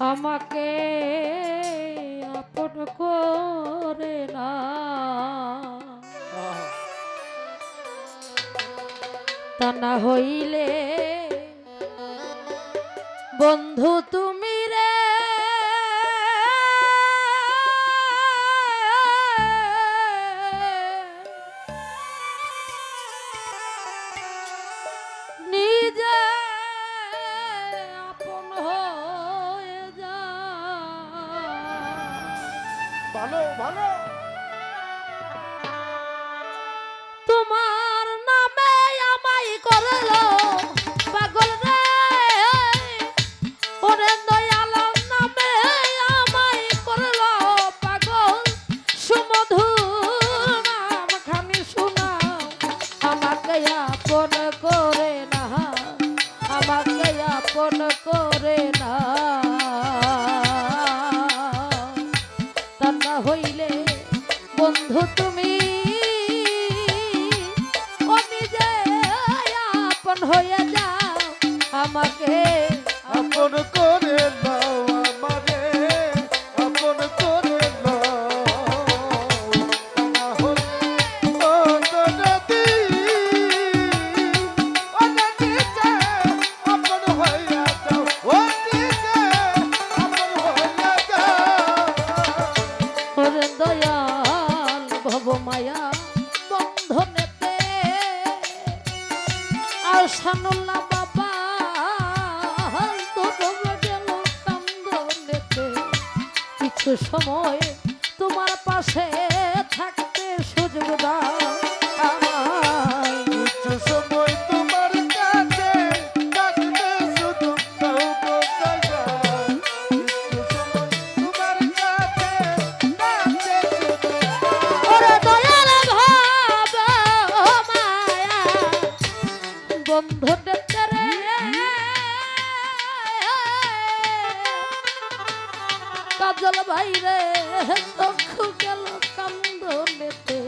আমাকে আপন করে না। তা না হইলে বন্ধু তুমি ভালো ভালো বন্ধু তুমি ও নিজে আপন হয়ে যাও আমাকে। আপন করে দাও। বাবা তোমরা কিছু সময় তোমার পাশে কাজল ভাই রে চক্ষু গেল কান্দনেতে।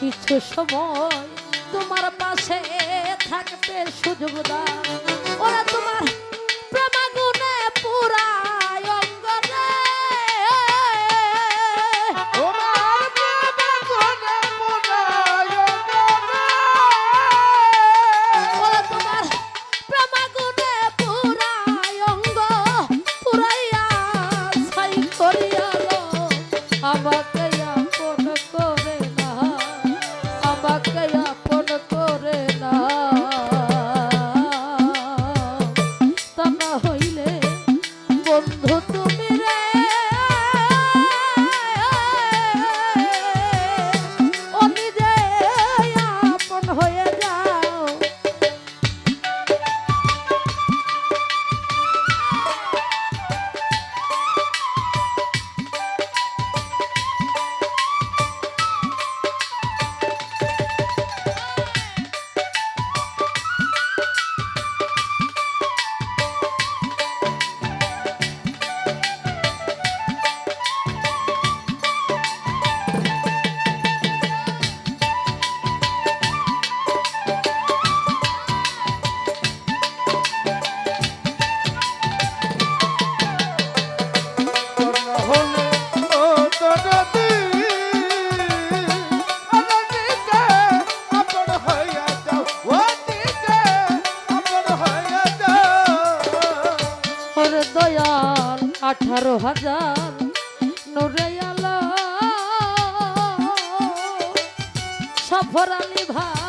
কিছু সময় তোমার পাশে থাকতে সুযোগ দাও। ওরা তোমার ফরালি ভাই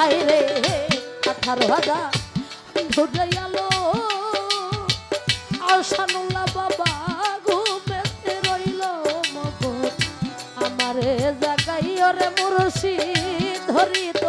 হাই রে আঠারো হাজার ঢোডে আলো। আসানুল্লা বাবা আমারে জাগাই ওরে মুরসি ধরিত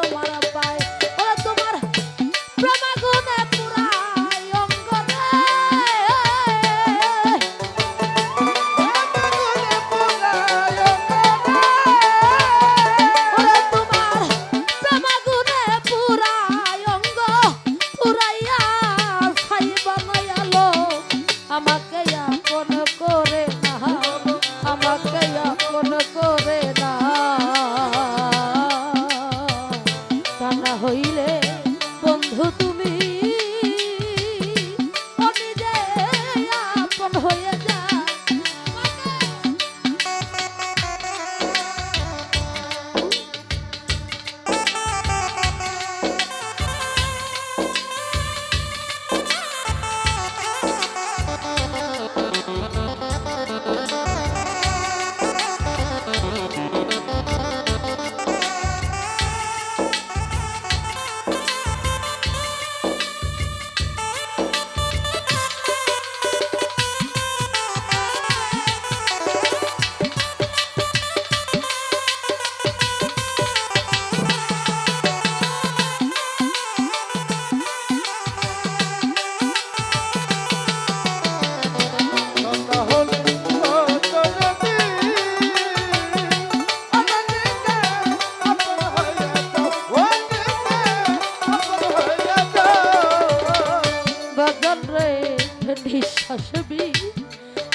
নিঃশ্বাস বি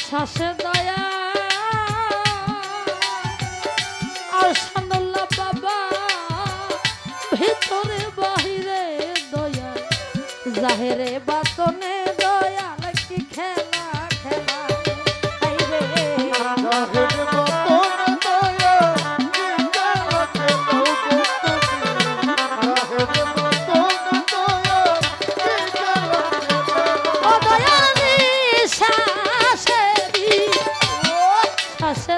শ্বাসে দয়া। আর সান্দল্লা বাবা ভিতরে বাহিরে দয়া। জাহেরে বাতনে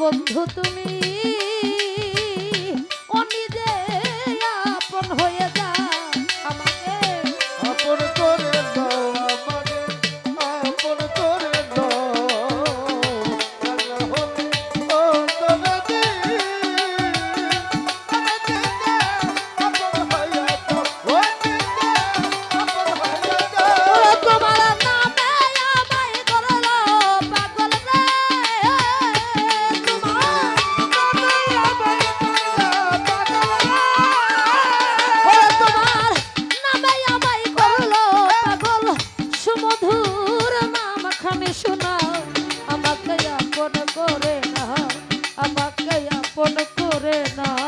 বন্ধু তুমি জায়গায় আপন করে না।